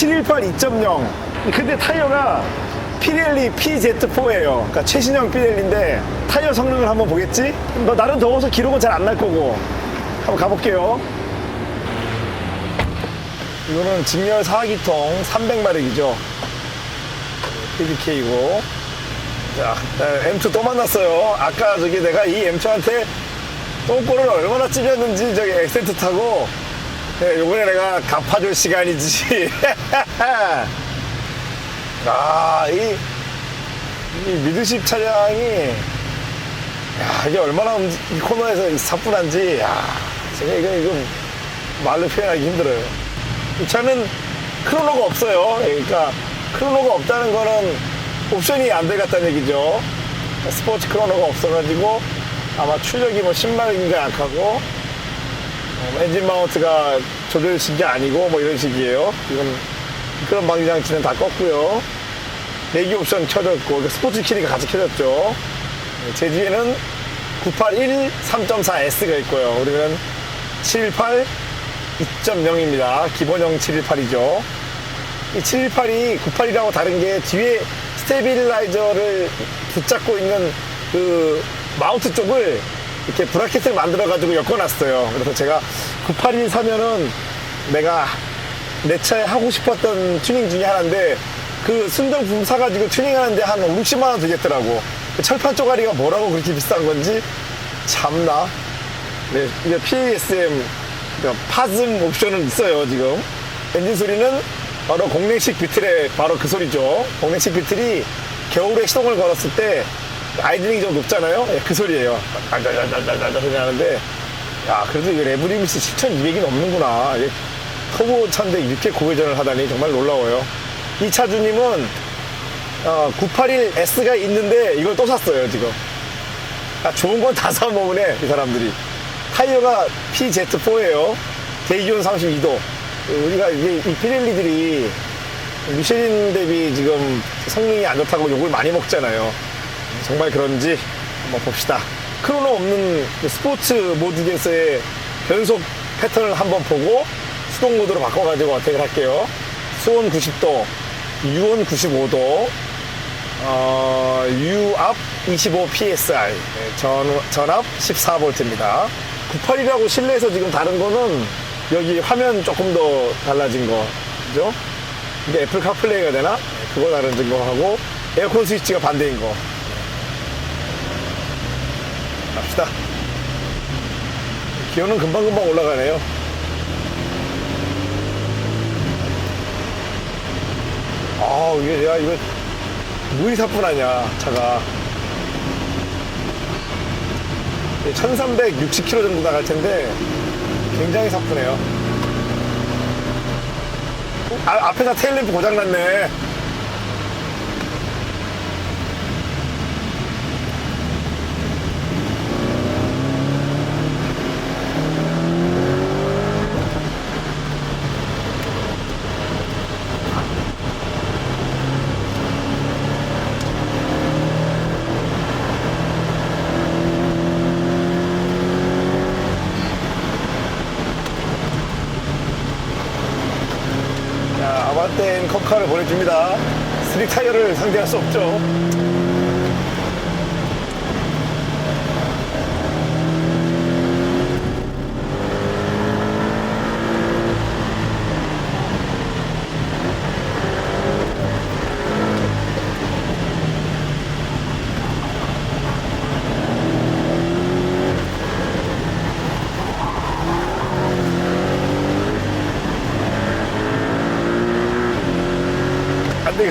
718 2.0 근데 타이어가 피렐리 PZ4예요. 그러니까 최신형 피렐리인데 타이어 성능을 한번 보겠지? 뭐 나름 더워서 기록은 잘 안 날 거고. 한번 가볼게요. 이거는 직렬 4기통 300마력이죠. PDK이고. 자 M2 또 만났어요. 아까 저기 내가 이 M2한테 똥꼬를 얼마나 찝었는지 저기 엑센트 타고 네, 요번에 내가 갚아줄 시간이지. 아, 이, 이 미드십 차량이, 야, 이게 얼마나 음- 이 코너에서 사뿐한지, 야, 제가 이거, 이거 말로 표현하기 힘들어요. 이 차는 크로노가 없어요. 그러니까 크로노가 없다는 거는 옵션이 안 들어갔다는 얘기죠. 스포츠 크로노가 없어가지고 아마 출력이 뭐 10마력인가 약하고 어, 엔진 마운트가 조절신 게 아니고 뭐 이런 식이에요. 이건 그런 방지 장치는 다 껐고요. 내기 옵션 켜졌고 스포츠 키니까 같이 켜졌죠. 네, 제 뒤에는 981 3.4S가 있고요. 우리는 718 2.0입니다. 기본형 718이죠. 이 718이 98이라고 다른 게 뒤에 스테빌라이저를 붙잡고 있는 그 마운트 쪽을 이렇게 브라켓을 만들어 가지고 엮어놨어요. 그래서 제가 981 사면은 내가 내 차에 하고 싶었던 튜닝 중에 하나인데 그 순정품 사가지고 튜닝하는데 한 5, 60만 원 들겠더라고. 그 철판 쪼가리가 뭐라고 그렇게 비싼 건지 참나. 네, 이게 PASM 파즘 옵션은 있어요 지금. 엔진 소리는 바로 공랭식 비틀의 바로 그 소리죠. 공랭식 비틀이 겨울에 시동을 걸었을 때 아이들링이 좀 높잖아요. 예, 그 소리예요. 달달달달달달 소리 나는데 야 그래도 이 레브리미스 7,200이 넘는구나. 이게 터보 차인데 이렇게 고회전을 하다니 정말 놀라워요. 이 차주님은 어, 981S가 있는데 이걸 또 샀어요 지금. 아, 좋은 건 다 사먹으네 이 사람들이. 타이어가 PZ4예요. 대기온 32도. 우리가 이게 이 피렐리들이 미쉐린 대비 지금 성능이 안 좋다고 욕을 많이 먹잖아요. 정말 그런지 한번 봅시다. 크로노 없는 그 스포츠 모드에서의 변속 패턴을 한번 보고 수동 모드로 바꿔가지고 어택을 할게요. 수온 90도, 유온 95도, 어, 유압 25 PSI, 네, 전, 전압 14V입니다. 98이라고 실내에서 지금 다른 거는 여기 화면 조금 더 달라진 거, 그죠? 이게 애플 카플레이가 되나? 네, 그거 다른 거 하고, 에어컨 스위치가 반대인 거. 갑시다. 기온은 금방금방 올라가네요. 아, 이게, 야, 이거, 무이 사뿐하냐, 차가. 1360km 정도 나갈 텐데, 굉장히 사뿐해요. 아, 앞에다 테일램프 고장났네. 자, 아반떼인 컵카를 보내줍니다. 스릭 타이어를 상대할 수 없죠.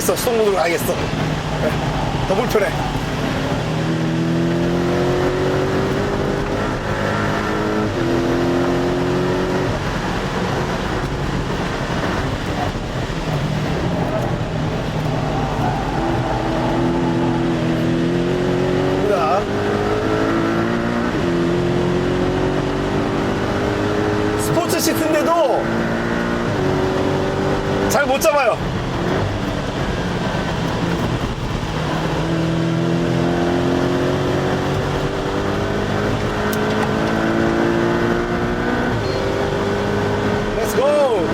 안 되겠어. 수동모드로 가야겠어. 네, 더 불편해. 갑니다. 스포츠 시트인데도 잘 못 잡아요. Let's go!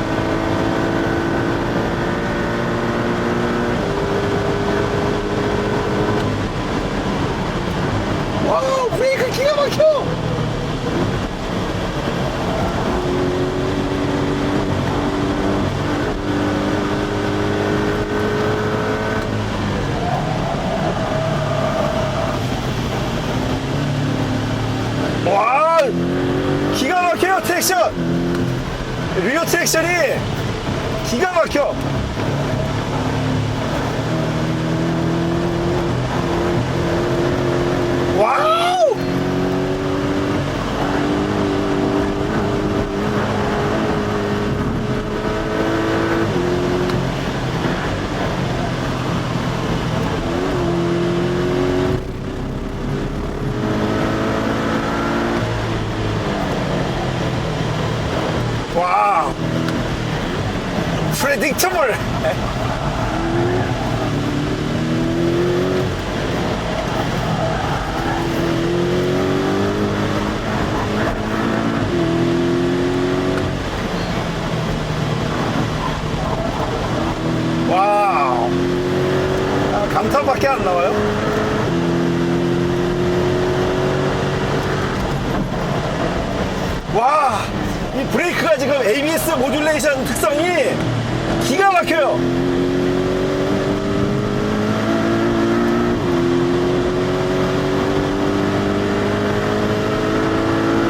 트랙션! 리어 트랙션이 기가 막혀! 와우! 와우! 프레딕터블! 와우! 아, 감탄밖에 안 나와요? 와! 이 브레이크가 지금 ABS 모듈레이션 특성이 기가 막혀요!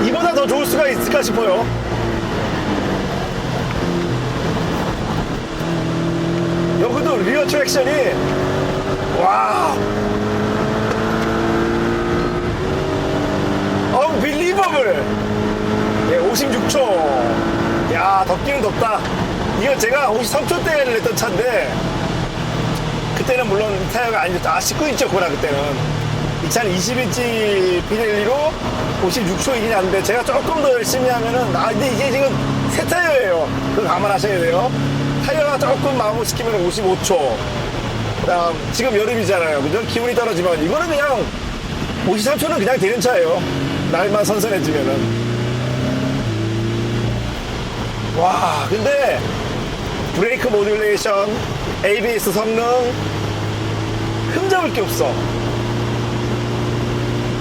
이보다 수가 있을까 싶어요. 여기도 리어 트랙션이 와! 언빌리버블 예, 56초. 야 덥기는 덥다. 이거 제가 53초대를 냈던 차인데 그때는 물론 타이어가 아니죠 아 19인치 고라 그때는. 이 차는 20인치 피렐리로 56초이긴 한데 제가 조금 더 열심히 하면은 아 근데 이게 지금 새 타이어예요. 그거 감안하셔야 돼요. 타이어가 조금 마모시키면 55초. 그다음 지금 여름이잖아요. 그죠? 기온이 떨어지면 이거는 그냥 53초는 그냥 되는 차예요. 날만 선선해지면은. 와 근데 브레이크 모듈레이션 ABS 성능 흠잡을 게 없어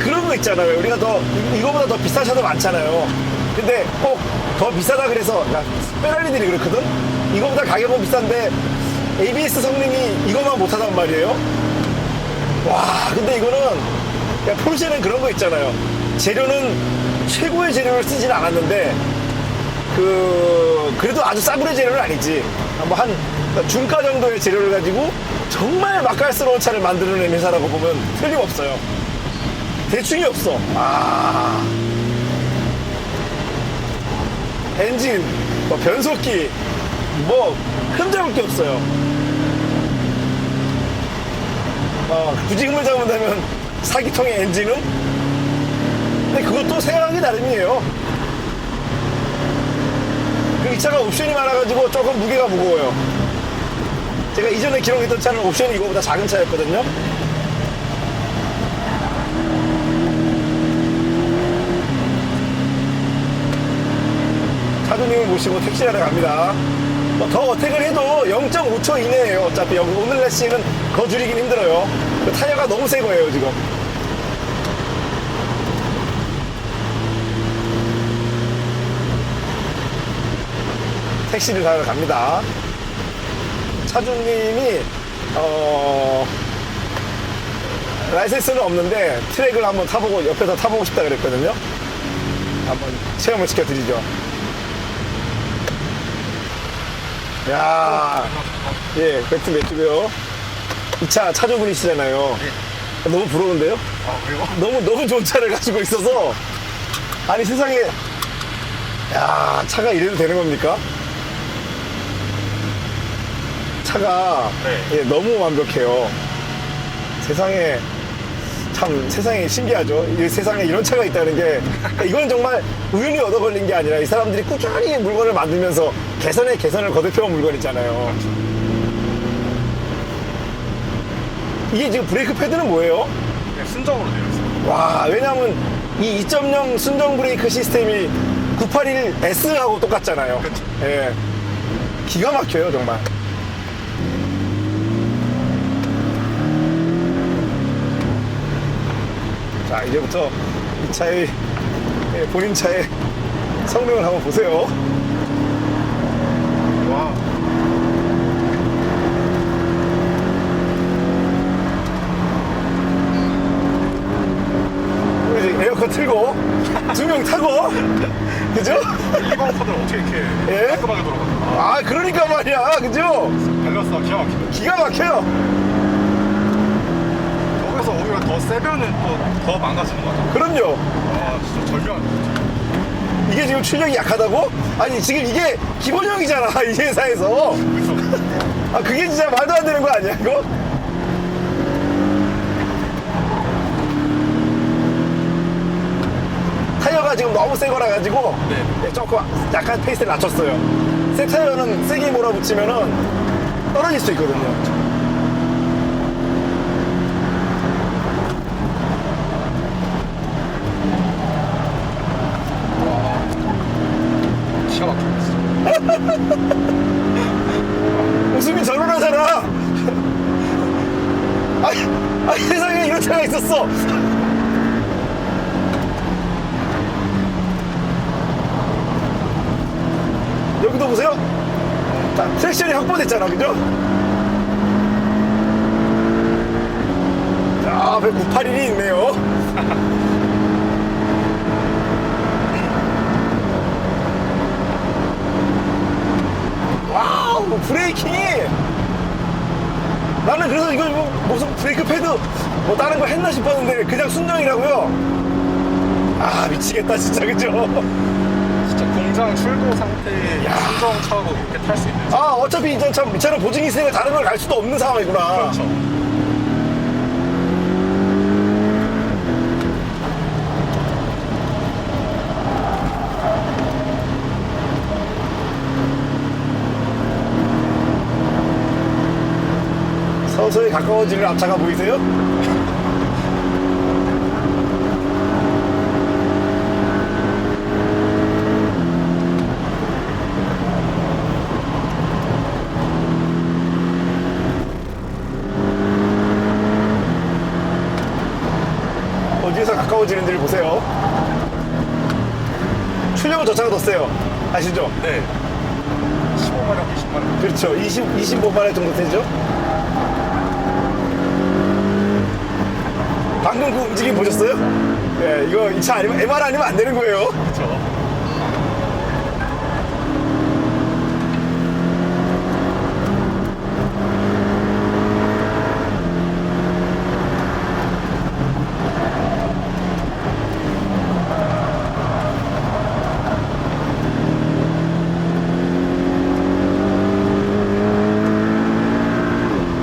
그런 거 있잖아요. 우리가 더 이- 이거보다 더 비싼 차도 많잖아요. 근데 꼭 더 비싸다 그래서 야, 페라리들이 그렇거든? 이거보다 가격은 비싼데 ABS 성능이 이것만 못하단 말이에요? 와 근데 이거는 야, 포르쉐는 그런 거 있잖아요. 재료는 최고의 재료를 쓰진 않았는데 그 그래도 아주 싸구려 재료는 아니지. 뭐한 중가 정도의 재료를 가지고 정말 맛깔스러운 차를 만들어낸 회사라고 보면 틀림없어요 대충이 없어. 아. 엔진 뭐 변속기 뭐 흠잡을 게 없어요. 어, 굳이 흠을 잡는다면 사기통의 엔진은? 근데 그것도 생각하기 나름이에요. 그이 차가 옵션이 많아가지고 조금 무게가 무거워요. 제가 이전에 기록했던 차는 옵션이 이거보다 작은 차였거든요. 차주님을 모시고 택시하러 갑니다. 뭐 더 어택을 해도 0.5초 이내예요. 어차피 여기 오늘 날씨는 더 줄이긴 힘들어요. 그 타이어가 너무 새 거예요, 지금. 택시를 타러 갑니다. 차주님이 어 라이센스는 없는데 트랙을 한번 타보고 옆에서 타보고 싶다 그랬거든요. 한번 체험을 시켜드리죠. 야, 예, 배트 매주고요. 이 차 차주분이시잖아요. 너무 부러운데요? 아, 그리고 너무 너무 좋은 차를 가지고 있어서 아니 세상에 야 차가 이래도 되는 겁니까? 차가 네. 예, 너무 완벽해요. 세상에 참 세상에 신기하죠. 이 세상에 이런 차가 있다는 게 그러니까 이건 정말 우연히 얻어 걸린 게 아니라 이 사람들이 꾸준히 물건을 만들면서 개선에 개선을 거듭해온 물건이잖아요. 이게 지금 브레이크 패드는 뭐예요? 그냥 순정으로 되어 있어요. 와, 왜냐면 이 2.0 순정 브레이크 시스템이 981S하고 똑같잖아요. 그쵸. 예. 기가 막혀요, 정말. 자, 이제부터 이 차의, 예, 본인 차의 성능을 한번 보세요. 와, 에어컨 틀고. 두 명 타고 그죠? 이 방파들 어떻게 이렇게 예? 깔끔하게 돌아가나? 아 그러니까 말이야 그죠? 밸런스가 기가 막히네. 기가 막혀요 여기서 오히려 더 세면은 또 더 망가지는 거 같아. 그럼요 아, 진짜 절묘한. 이게 지금 출력이 약하다고? 아니 지금 이게 기본형이잖아 이 회사에서 그래서 아 그게 진짜 말도 안 되는 거 아니야 이거? 타이어가 지금 너무 새 거라 가지고 네. 네, 조금 약간 페이스를 낮췄어요 새 타이어는 세게 몰아붙이면은 떨어질 수 있거든요 기가 막히네. 진짜. 웃음이 절로 나잖아 아니, 아니 세상에 이런 차가 있었어. 여기도 보세요. 자 트랙션이 확보됐잖아 그죠? 자 198일이 있네요. 와우 브레이킹이! 나는 그래서 이거 뭐 무슨 브레이크 패드 뭐 다른 거 했나 싶었는데 그냥 순정이라고요 아 미치겠다 진짜 그죠 진짜 공장 출고 상태의 순정 차고 이렇게 탈 수 있는. 아 어차피 이제 참 차는 보증이 있으니까 다른 걸 갈 수도 없는 상황이구나 그렇죠. 서서히 가까워지는 앞차가 보이세요? 어디에서 가까워지는지를 보세요. 출력은 저 차가 더 세요. 아시죠? 네. 15마력, 20마력. 그렇죠. 20, 25만 원 정도 되죠? 방금 그 움직임 보셨어요? 예, 이거 이 차 아니면 MR 아니면 안 되는 거예요. 그렇죠.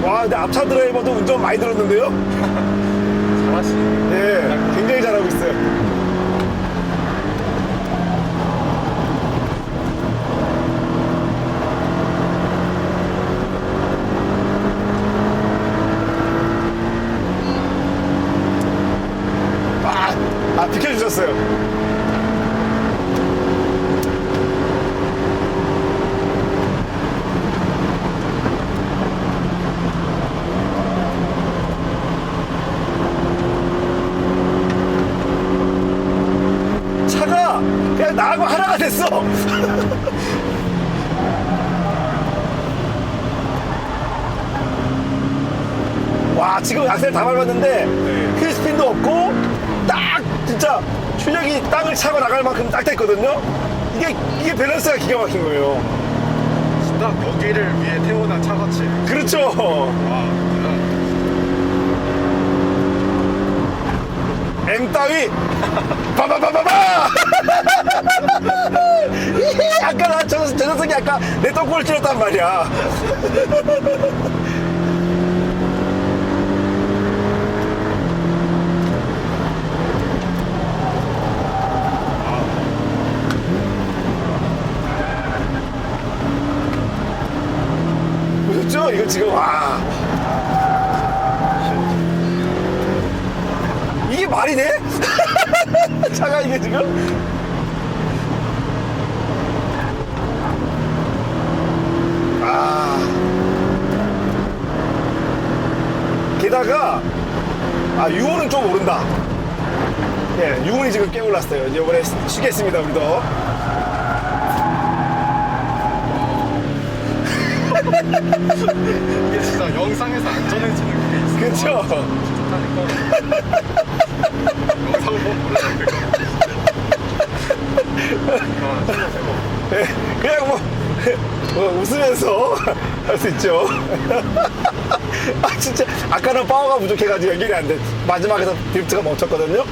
와, 근데 앞차 드라이버도 운전 많이 들었는데요? 잘하시네. 예, 굉장히 잘하고 있어요. 아, 아, 비켜주셨어요. 차가 그냥 나하고 하나가 됐어. 와 다 밟았는데 네. 휠스핀도 없고 딱 진짜 출력이 땅을 차고 나갈 만큼 딱 됐거든요. 이게 이게 밸런스가 기가 막힌 거예요. 딱 여기를 위해 태어난 차같이. 그렇죠. 와, 대단. M 따위 바바바바바 아까 나 저 저 녀석이 아까 내 똥꼬를 찔렀단 말이야 보셨죠? 이거 지금 와 이게 말이 돼? 차가 이게 지금? 아. 게다가, 아, 유온은 좀 오른다. 예, 유온이 지금 꽤 올랐어요. 이제 이번에 쉬겠습니다, 우리도. 이게 진짜 영상에서 안 전해지는 그게 있어요. 그쵸? 진짜 좋다니까. 보면 몰라요. 예, 그냥 뭐, 뭐 웃으면서 할 수 있죠. 아 진짜 아까는 파워가 부족해가지고 연결이 안 돼. 마지막에서 드리프트가 멈췄거든요.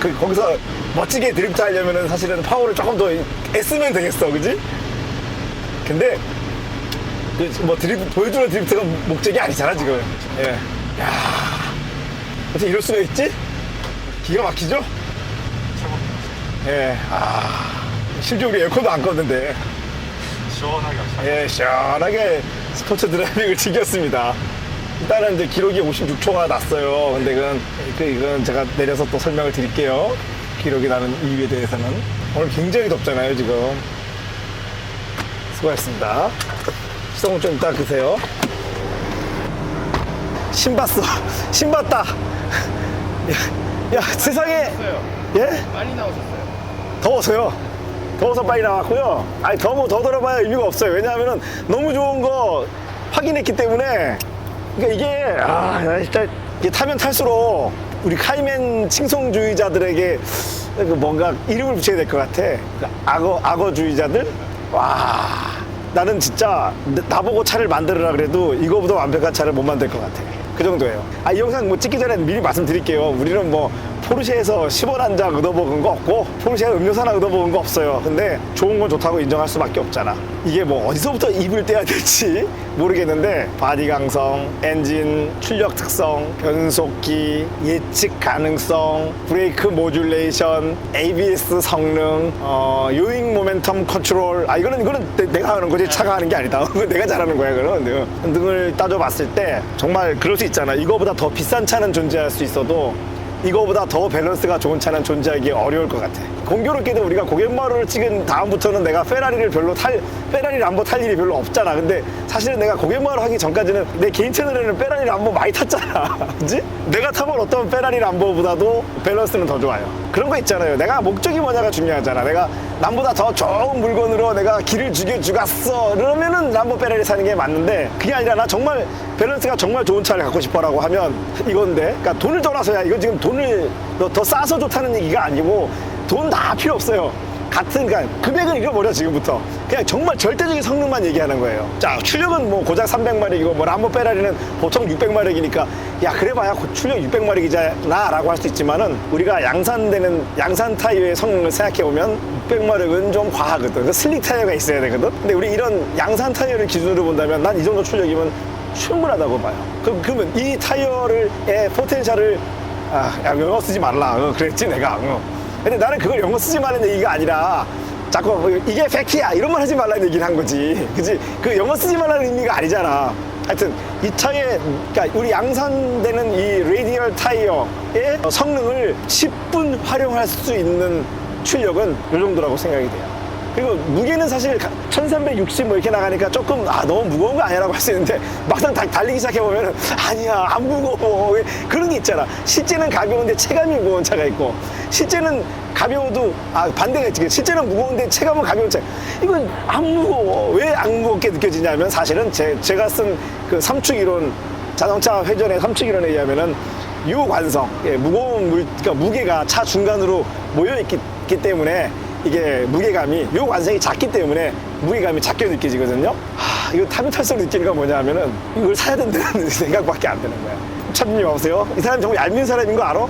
그 거기서 멋지게 드리프트 하려면은 사실은 파워를 조금 더 애쓰면 되겠어, 그지? 근데 그 뭐 드리프트 보여주는 드리프트가 목적이 아니잖아 지금. 예. 야, 어떻게 이럴 수가 있지? 기가 막히죠? 예. 아, 심지어 우리 에어컨도 안 껐는데. 시원하게 하시죠. 예, 시원하게 스포츠 드라이빙을 즐겼습니다. 일단은 이제 기록이 56초가 났어요. 근데 이건, 그, 이건 제가 내려서 또 설명을 드릴게요. 기록이 나는 이유에 대해서는. 오늘 굉장히 덥잖아요, 지금. 수고하셨습니다. 시동 좀 이따 끄세요. 신 봤어. 신 봤다. 야, 야, 세상에. 예? 빨리 나오셨어요. 더워서요. 더워서 빨리 나왔고요. 아니, 더, 뭐, 더 들어봐야 의미가 없어요. 왜냐하면 너무 좋은 거 확인했기 때문에. 그러니까 이게, 아, 나 진짜, 이게 타면 탈수록 우리 카이맨 칭송주의자들에게 그 뭔가 이름을 붙여야 될 것 같아. 그 악어, 악어주의자들? 와. 나는 진짜 나보고 차를 만들으라 그래도 이거보다 완벽한 차를 못 만들 것 같아. 그 정도예요. 아, 이 영상 뭐 찍기 전에 미리 말씀드릴게요. 우리는 뭐 포르쉐에서 10원 한잔 얻어먹은 거 없고 포르쉐 음료수 하나 얻어먹은 거 없어요. 근데 좋은 건 좋다고 인정할 수밖에 없잖아. 이게 뭐 어디서부터 입을 떼야 될지 모르겠는데 바디 강성, 엔진 출력 특성, 변속기, 예측 가능성, 브레이크 모듈레이션, ABS 성능, 어, 요잉 모멘텀 컨트롤. 아 이거는 이거는 내- 내가 하는 거지 차가 하는 게 아니다. 내가 잘하는 거야 그건. 등을 따져봤을 때 정말 그럴 수 있잖아. 이거보다 더 비싼 차는 존재할 수 있어도 이거보다 더 밸런스가 좋은 차는 존재하기 어려울 것 같아. 공교롭게도 우리가 고갯마루를 찍은 다음부터는 내가 페라리를 별로 탈, 페라리를 한번 탈 일이 별로 없잖아. 근데 사실은 내가 고갯마루 하기 전까지는 내 개인 채널에는 페라리를 한번 많이 탔잖아. 그지? 내가 타본 어떤 페라리 람보보다도 밸런스는 더 좋아요. 그런 거 있잖아요. 내가 목적이 뭐냐가 중요하잖아. 내가 남보다 더 좋은 물건으로 내가 길을 죽여주갔어. 그러면은 람보 페라리 사는 게 맞는데 그게 아니라 나 정말 밸런스가 정말 좋은 차를 갖고 싶어라고 하면 이건데 그러니까 돈을 떠나서야 이건 지금 돈을 더, 더 싸서 좋다는 얘기가 아니고 돈 다 필요 없어요. 같은 그러니까 금액은 잃어버려 지금부터 그냥 정말 절대적인 성능만 얘기하는 거예요 자 출력은 뭐 고작 300마력이고 뭐 람보 페라리는 보통 600마력이니까 야 그래봐야 고- 출력 600마력이잖아 라고 할 수 있지만은 우리가 양산되는 양산 타이어의 성능을 생각해보면 600마력은 좀 과하거든 그 슬릭 타이어가 있어야 되거든 근데 우리 이런 양산 타이어를 기준으로 본다면 난 이 정도 출력이면 충분하다고 봐요 그, 그러면 이 타이어를 의 포텐셜을 아, 야, 영어 쓰지 말라. 어, 그랬지, 내가. 어. 근데 나는 그걸 영어 쓰지 말라는 얘기가 아니라, 자꾸 뭐 이게 팩트야. 이런 말 하지 말라는 얘기를 한 거지. 그지? 그 영어 쓰지 말라는 의미가 아니잖아. 하여튼, 이 차에, 그러니까 우리 양산되는 이 레디얼 타이어의 성능을 10분 활용할 수 있는 출력은 이 정도라고 생각이 돼요. 그리고 무게는 사실 1360 뭐 이렇게 나가니까 조금 아 너무 무거운 거 아니야라고 할 수 있는데 막상 다- 달리기 시작해 보면 아니야 안 무거워. 그런 게 있잖아. 실제는 가벼운데 체감이 무거운 차가 있고 실제는 가벼워도 아 반대가 있지. 실제는 무거운데 체감은 가벼운 차. 이건 안 무거워. 왜 안 무겁게 느껴지냐면 사실은 제, 제가 쓴 그 삼축 이론 자동차 회전의 삼축 이론에 의하면은 유관성 예, 무거운 물 그러니까 무게가 차 중간으로 모여 있기 때문에 이게 무게감이 요 관성이 작기 때문에 무게감이 작게 느껴지거든요. 하, 이거 타면 탈수록 느끼는 건 뭐냐 하면은 이걸 사야 된다는 생각밖에 안 드는 거야. 차주님 와보세요. 이 사람 정말 얄미운 사람인 거 알아?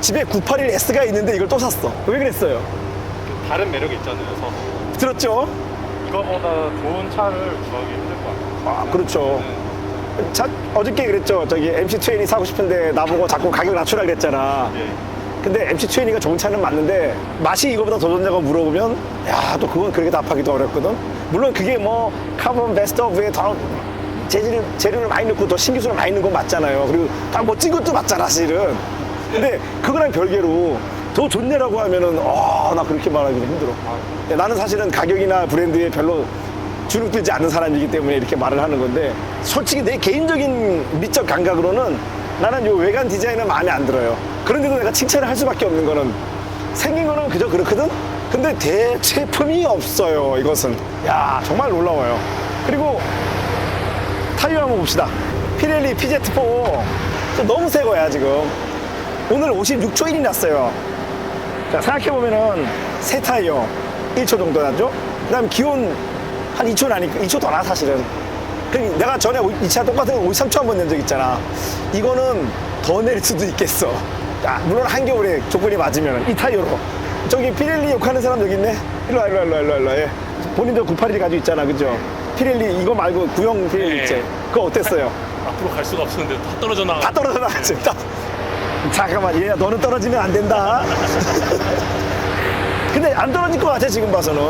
집에 981S가 있는데 이걸 또 샀어. 왜 그랬어요? 다른 매력이 있잖아요. 그래서 들었죠? 이거보다 좋은 차를 구하기 힘들 것 같아요. 아, 그렇죠. 자, 어저께 그랬죠. 저기 MC20 사고 싶은데 나보고 자꾸 가격 낮추라 그랬잖아. 예. 근데 MC20가 좋은 차는 맞는데 맛이 이거보다 더 좋냐고 물어보면 야 또 그건 그렇게 답하기도 어렵거든. 물론 그게 뭐 카본 베스트 오브에 더 재질, 재료를 많이 넣고 더 신기술을 많이 넣은 건 맞잖아요. 그리고 다 멋진 것도 맞잖아 사실은. 근데 그거랑 별개로 더 좋냐라고 하면은 아나 그렇게 말하기는 힘들어. 야, 나는 사실은 가격이나 브랜드에 별로 주눅 들지 않는 사람이기 때문에 이렇게 말을 하는 건데 솔직히 내 개인적인 미적 감각으로는 나는 요 외관 디자인은 마음에 안 들어요. 그런데도 내가 칭찬을 할 수밖에 없는 거는 생긴 거는 그저 그렇거든? 근데 대체품이 없어요, 이것은. 야, 정말 놀라워요. 그리고 타이어 한번 봅시다. 피렐리 PZ4. 저 너무 새 거야, 지금. 오늘 56초 1이 났어요. 자, 생각해보면은 새 타이어. 1초 정도 나죠? 그 다음 기온 한 2초 나니까 2초 더 나, 사실은. 그럼 내가 전에 이 차 똑같은 거 53초 한 번 낸 적 있잖아. 이거는 더 내릴 수도 있겠어. 아, 물론 한겨울에 조건이 맞으면 이 타이어로. 저기 피렐리 욕하는 사람 여기 있네? 일로 와, 일로 와, 일로 와, 일로 와, 일로 와. 예. 본인도 981 가지고 있잖아, 그죠? 피렐리 이거 말고 구형 피렐리 네. 있지? 그거 어땠어요? 앞으로 갈 수가 없었는데 다 떨어져 나가. 다 떨어져 나갔지. 다. 잠깐만, 얘야, 너는 떨어지면 안 된다. 근데 안 떨어질 것 같아, 지금 봐서는.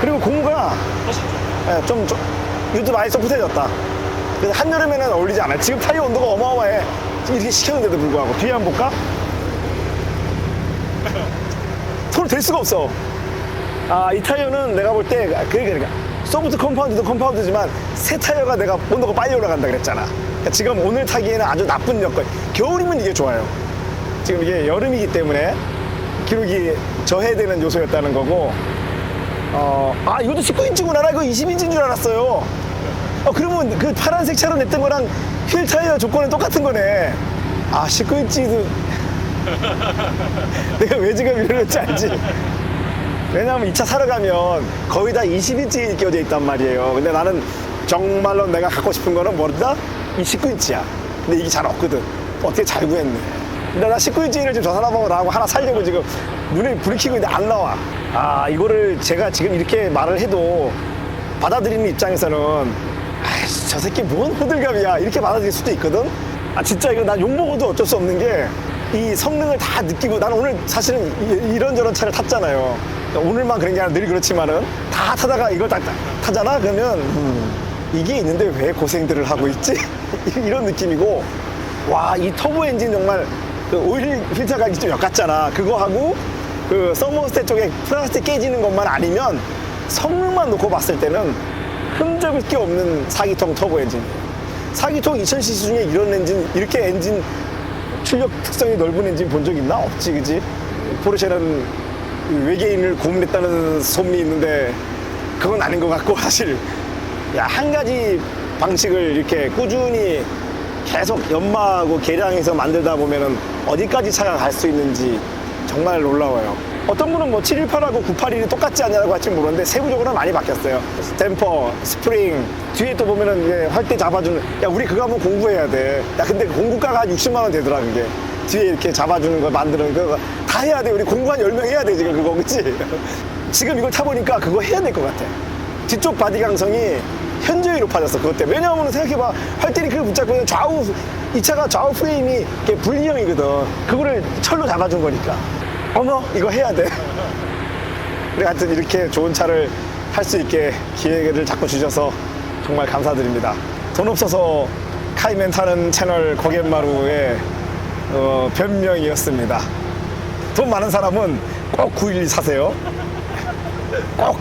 그리고 공구가 예, 좀, 좀, 이것도 많이 소프트해졌다. 그래서 한여름에는 어울리지 않아요. 지금 타이어 온도가 어마어마해. 지금 이렇게 시켰는데도 불구하고. 뒤에 한번 볼까? 손을 댈 수가 없어. 아, 이 타이어는 내가 볼 때, 그게 그러니까, 소프트 컴파운드도 컴파운드지만, 새 타이어가 내가 온도가 빨리 올라간다 그랬잖아. 그러니까 지금 오늘 타기에는 아주 나쁜 여건. 겨울이면 이게 좋아요. 지금 이게 여름이기 때문에 기록이 저해되는 요소였다는 거고, 어, 아, 이것도 19인치구나. 나 이거 20인치인 줄 알았어요. 어, 그러면 그 파란색 차로 냈던 거랑 휠 타이어 조건은 똑같은 거네. 아, 19인치도. 내가 왜 지금 이러는지 알지? 왜냐하면 이 차 사러 가면 거의 다 20인치 끼워져 있단 말이에요. 근데 나는 정말로 내가 갖고 싶은 거는 뭐다? 이 19인치야. 근데 이게 잘 없거든. 어떻게 잘 구했네. 근데 나 19인치를 지금 저 사람하고 하나 살려고 지금 눈에 불이 켜고 있는데 안 나와. 아, 이거를 제가 지금 이렇게 말을 해도 받아들이는 입장에서는 아이씨, 저 새끼 뭔 호들갑이야. 이렇게 받아들일 수도 있거든. 아, 진짜 이거 난 욕먹어도 어쩔 수 없는 게 이 성능을 다 느끼고 나는 오늘 사실은 이- 이런저런 차를 탔잖아요. 오늘만 그런 게 아니라 늘 그렇지만은 다 타다가 이걸 딱 타잖아? 그러면 음, 이게 있는데 왜 고생들을 하고 있지? 이런 느낌이고 와, 이 터보 엔진 정말 그 오일 필터 가기 좀 역같잖아. 그거 하고 그 서머스테 쪽에 플라스틱 깨지는 것만 아니면 성능만 놓고 봤을 때는 흠잡을 게 없는 4기통 터보 엔진. 4기통 2000cc 중에 이런 엔진, 이렇게 엔진 출력 특성이 넓은 엔진 본 적 있나? 없지, 그지? 포르쉐는 외계인을 고문했다는 소문이 있는데 그건 아닌 것 같고 사실 야, 한 가지 방식을 이렇게 꾸준히 계속 연마하고 개량해서 만들다 보면은 어디까지 차가 갈 수 있는지 정말 놀라워요. 어떤 분은 뭐 718하고 981이 똑같지 않냐고 할지 모르는데 세부적으로는 많이 바뀌었어요. 댐퍼, 스프링, 뒤에 또 보면은 이제 활대 잡아주는, 야, 우리 그거 한번 공부해야 돼. 야, 근데 그 공구가가 한 60만 원 되더라, 그게. 뒤에 이렇게 잡아주는 거 만드는 거 다 해야 돼. 우리 공부 한 10명 해야 돼, 지금 그거, 그치? 지금 이걸 타보니까 그거 해야 될 것 같아. 뒤쪽 바디 강성이 현저히 높아졌어 그것 때문에 왜냐하면 생각해봐 활대리크를 붙잡고 있는 좌우 이 차가 좌우 프레임이 이렇게 분리형이거든 그거를 철로 잡아준 거니까 어머 이거 해야 돼. 그래 하여튼 이렇게 좋은 차를 할 수 있게 기회를 자꾸 주셔서 정말 감사드립니다. 돈 없어서 카이맨 타는 채널 고갯마루의 어, 변명이었습니다. 돈 많은 사람은 꼭 912 사세요. 꼭.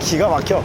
기가 막혀.